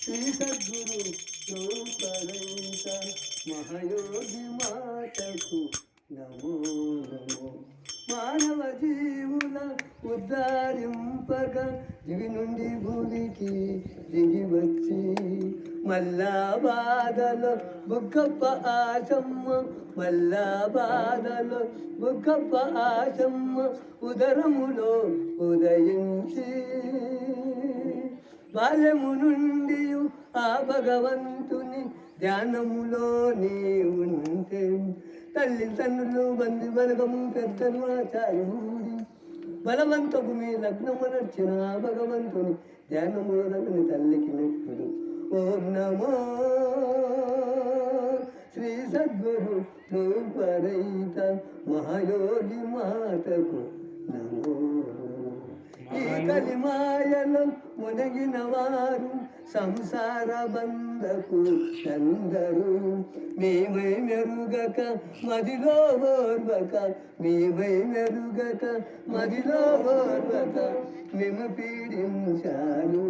శ్రీ సద్గురు రూపరైత మహయోగి మాటకు నమో నమో. మానవ జీవుల ఉద్ధరింపక దివి నుండి భూమికి దిగి వచ్చి మల్లా బాధలో బుగ్గప్ప ఆశమ్మ మల్లా బాధలో బుగ్గప్ప ఆశమ్మ ఉదరములో ఉదయించి బాల్యము నుండి ఆ భగవంతుని ధ్యానములో నీ ఉంటే తల్లిదండ్రులు బంధు బలగము పెద్దలు ఆచార్యుడి బలవంతపు మీ లగ్నము నచ్చిన ఆ భగవంతుని ధ్యానములో రగని తల్లికి నెప్పుడు ఓం నమో శ్రీ సద్గురు రూపరైత మహాయోగి మాతకు నమో ఈ కలిమాయలో మునగిన వారు సంసార బంధకు అందరూ మేమై మెరుగక మదిలో ఓర్వక మేమై మెరుగక మదిలో ఓర్వక మేము పీడించారు.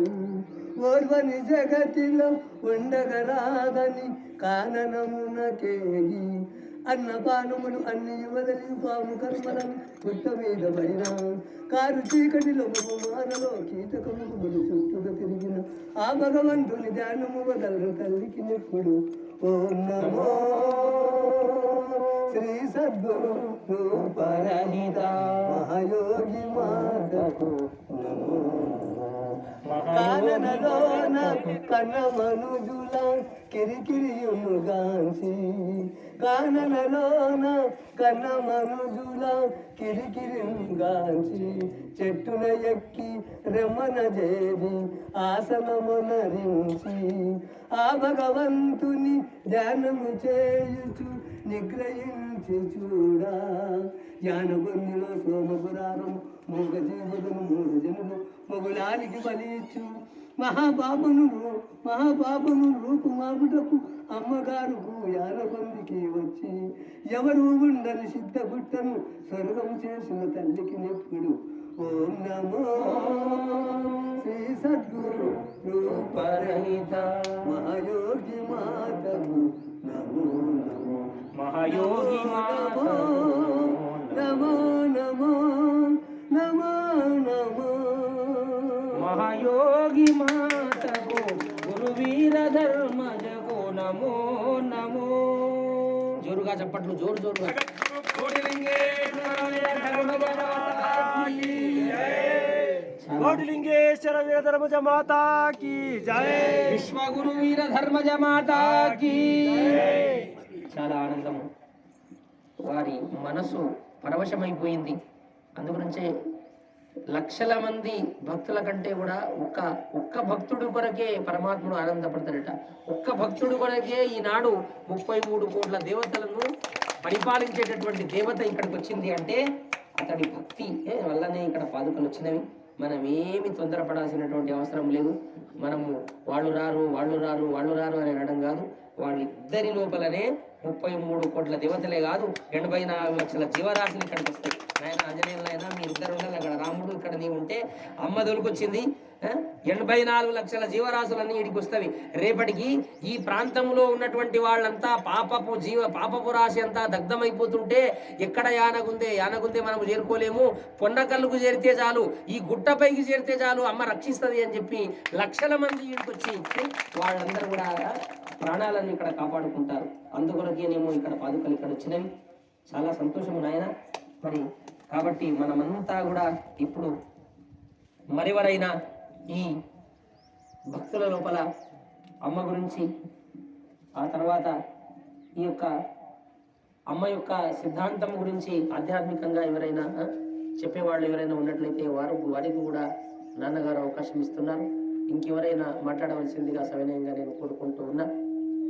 ఓర్వని జగతిలో ఉండగరాదని కాననమునకేగి అన్నపానములు అన్ని వదలి పాము కర్మలను పుట్ట మీద పడిన కారు చీకటిలో మానలో కీటకముకు బలి చుట్టూగా తిరిగిన ఆ భగవంతుని ధ్యానము వదలరు తల్లికి నెప్పుడు. ఓం నమో శ్రీ సద్గురు రూపరహిత మహాయోగి మాతకు. నమో కాననలోన కన్న మనుజుల కిరికిరియుగాంచి కాననలోన కన్న మనుజుల కిరికిరిగాంచి చెట్టున ఎక్కి రమణ చేరి ఆసనమునరించి ఆ భగవంతుని ధ్యానము చేయుచు నిగ్రహించి చూడా. జ్ఞానగొందిలో సోమపురాణం మూగ జీవులను మూడు జనులు మొగులానికి బలిచ్చు మహాపాపను మహాపాపను రూపుమాపుటకు అమ్మగారుకు యానకొందికి వచ్చి ఎవరు ఉండని సిద్ధగుట్టను స్వర్గం చేసిన తల్లికి నెప్పుడు. ఓం నమో శ్రీ సద్గురు రూపరహిత మహాయోగి మాతకు. నమో నమో మహాయోగి నమో నమో నమో నమో నమో మహాయోగి మాతకు గురువీర ధర్మజకు నమో నమో జోరుగా చెప్పట్లు జోరు జోరుగా కోటిలింగేశ్వర వేదరమజ మాతాకి జై విశ్వగురు వీర ధర్మజ మాతాకి చాలా ఆనందము వారి మనసు పరవశమైపోయింది. అందుగురించే లక్షల మంది భక్తుల కంటే కూడా ఒక్క ఒక్క భక్తుడు కొరకే పరమాత్ముడు ఆనందపడతాడట. ఒక్క భక్తుడు కొరకే ఈనాడు ముప్పై మూడు కోట్ల దేవతలను పరిపాలించేటటువంటి దేవత ఇక్కడికి వచ్చింది అంటే అతడి భక్తి ఏ, వల్లనే ఇక్కడ పాదుకలు వచ్చినవి. మనం ఏమి తొందరపడాల్సినటువంటి అవసరం లేదు. మనము వాళ్ళు రారు వాళ్ళు రారు వాళ్ళు రారు అని అనడం కాదు. వాళ్ళిద్దరి లోపలనే ముప్పై మూడు కోట్ల దేవతలే కాదు ఎనభై నాలుగు లక్షల జీవరాశులు ఇక్కడికి వస్తాయి ఆయన ఆంజనేయులైనా మీ ఇద్దరు ఉండాలి అక్కడ రాముడు ఇక్కడ నీ ఉంటే అమ్మ దొరికొచ్చింది ఎనభై నాలుగు లక్షల జీవరాశులన్నీ ఇడికి వస్తాయి. రేపటికి ఈ ప్రాంతంలో ఉన్నటువంటి వాళ్ళంతా పాపపు జీవ పాపపు రాశి అంతా దగ్ధమైపోతుంటే ఎక్కడ యానగుందే? యానగుందే మనము చేరుకోలేము. పొన్నకల్లుకు చేరితే చాలు ఈ గుట్టపైకి చేరితే చాలు అమ్మ రక్షిస్తుంది అని చెప్పి లక్షల మంది ఇక్కడికి వచ్చి వాళ్ళందరూ కూడా ప్రాణాలను ఇక్కడ కాపాడుకుంటారు. అందుకొరకేనేమో ఇక్కడ పాదుకలు ఇక్కడ వచ్చినవి. చాలా సంతోషం నాయన. మరి కాబట్టి మనమంతా కూడా ఇప్పుడు మరెవరైనా ఈ భక్తుల లోపల అమ్మ గురించి ఆ తర్వాత ఈ యొక్క అమ్మ యొక్క సిద్ధాంతం గురించి ఆధ్యాత్మికంగా ఎవరైనా చెప్పేవాళ్ళు ఎవరైనా ఉన్నట్లయితే వారు వారికి కూడా నాన్నగారు అవకాశం ఇస్తున్నారు. ఇంకెవరైనా మాట్లాడవలసిందిగా సవినయంగా నేను కోరుకుంటూ ఉన్నా.